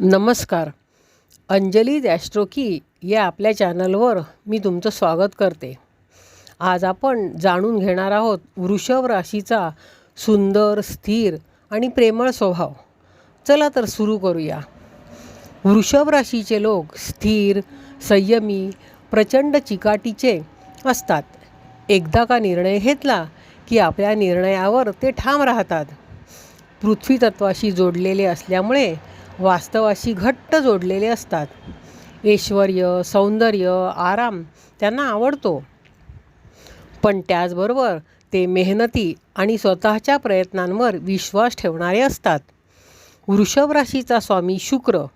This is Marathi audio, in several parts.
नमस्कार. अंजली दॅस्ट्रोकी या आपल्या चॅनलवर मी तुमचं स्वागत करते. आज आपण जाणून घेणार आहोत वृषभ राशीचा सुंदर स्थिर आणि प्रेमळ स्वभाव. चला तर सुरू करूया. वृषभ राशीचे लोक स्थिर संयमी प्रचंड चिकाटीचे असतात. एकदा का निर्णय घेतला की आपल्या निर्णयावर ते ठाम राहतात. पृथ्वी तत्वाशी जोडलेले असल्यामुळे वास्तवाशी घट्ट जोडलेले असतात. ऐश्वर सौंदर्य आराम त्यांना आवडतो. पण त्याचबरोबर ते मेहनती आणि स्वतःच्या प्रयत्नांवर विश्वास ठेवणारे असतात. वृषभ राशीचा स्वामी शुक्र.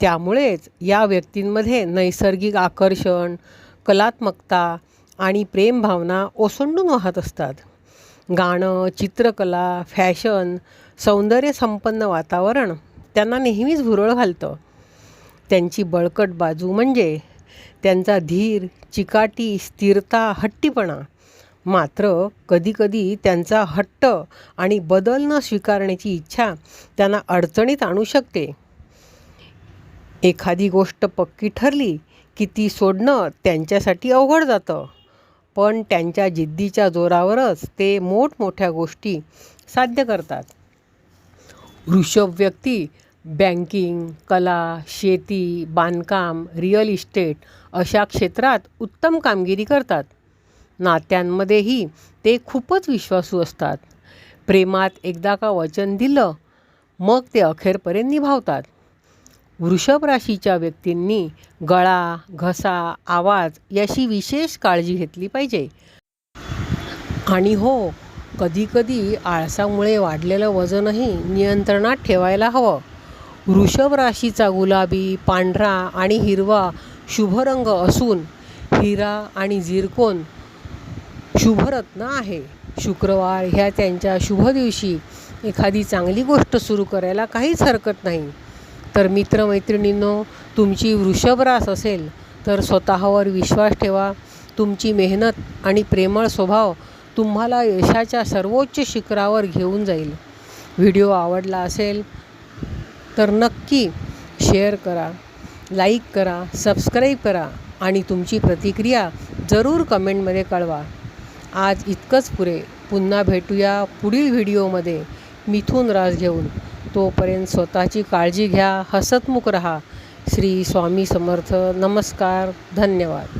त्यामुळेच या व्यक्तींमध्ये नैसर्गिक आकर्षण कलात्मकता आणि प्रेमभावना ओसंडून वाहत असतात. गाणं चित्रकला फॅशन सौंदर्यसंपन्न वातावरण त्यांना नेहमीच भुरळ घालतं. त्यांची बळकट बाजू म्हणजे त्यांचा धीर चिकाटी स्थिरता हट्टीपणा. मात्र कधीकधी त्यांचा हट्ट आणि बदल न स्वीकारण्याची इच्छा त्यांना अडचणीत आणू शकते. एखादी गोष्ट पक्की ठरली की ती सोडणं त्यांच्यासाठी अवघड जातं. पण त्यांच्या जिद्दीच्या जोरावरच ते मोठमोठ्या गोष्टी साध्य करतात. वृषभ व्यक्ती बँकिंग कला शेती बांधकाम रिअल इस्टेट अशा क्षेत्रात उत्तम कामगिरी करतात. नात्यांमध्येही ते खूपच विश्वासू असतात. प्रेमात एकदा का वचन दिलं मग ते अखेरपर्यंत निभावतात. वृषभ राशीच्या व्यक्तींनी गळा घसा आवाज याची विशेष काळजी घेतली पाहिजे. आणि हो कधीकधी आळसामुळे वाढलेलं वजनही नियंत्रणात ठेवायला हवं. वृषभ राशीचा गुलाबी पांढरा आणि हिरवा शुभ रंग असून हिरा आणि झिरकोन शुभरत्न आहे. शुक्रवार ह्या त्यांच्या शुभ दिवशी एखादी चांगली गोष्ट सुरू करायला काहीच हरकत नाही. तर मित्रमैत्रिणींनो तुमची वृषभरास असेल तर स्वतःवर विश्वास ठेवा. तुमची मेहनत आणि प्रेमळ स्वभाव तुम्हाला यशाच्या सर्वोच्च शिखरावर घेऊन जाईल. व्हिडिओ आवडला असेल तर नक्की शेअर करा लाईक करा सबस्क्राईब करा आणि तुमची प्रतिक्रिया जरूर कमेंटमध्ये कळवा. आज इतकंच पुरे. पुन्हा भेटूया पुढील व्हिडिओमध्ये. मिथून रास घेऊन. तोपर्यंत स्वतःची काळजी घ्या हसतमुख रहा. श्री स्वामी समर्थ. नमस्कार. धन्यवाद.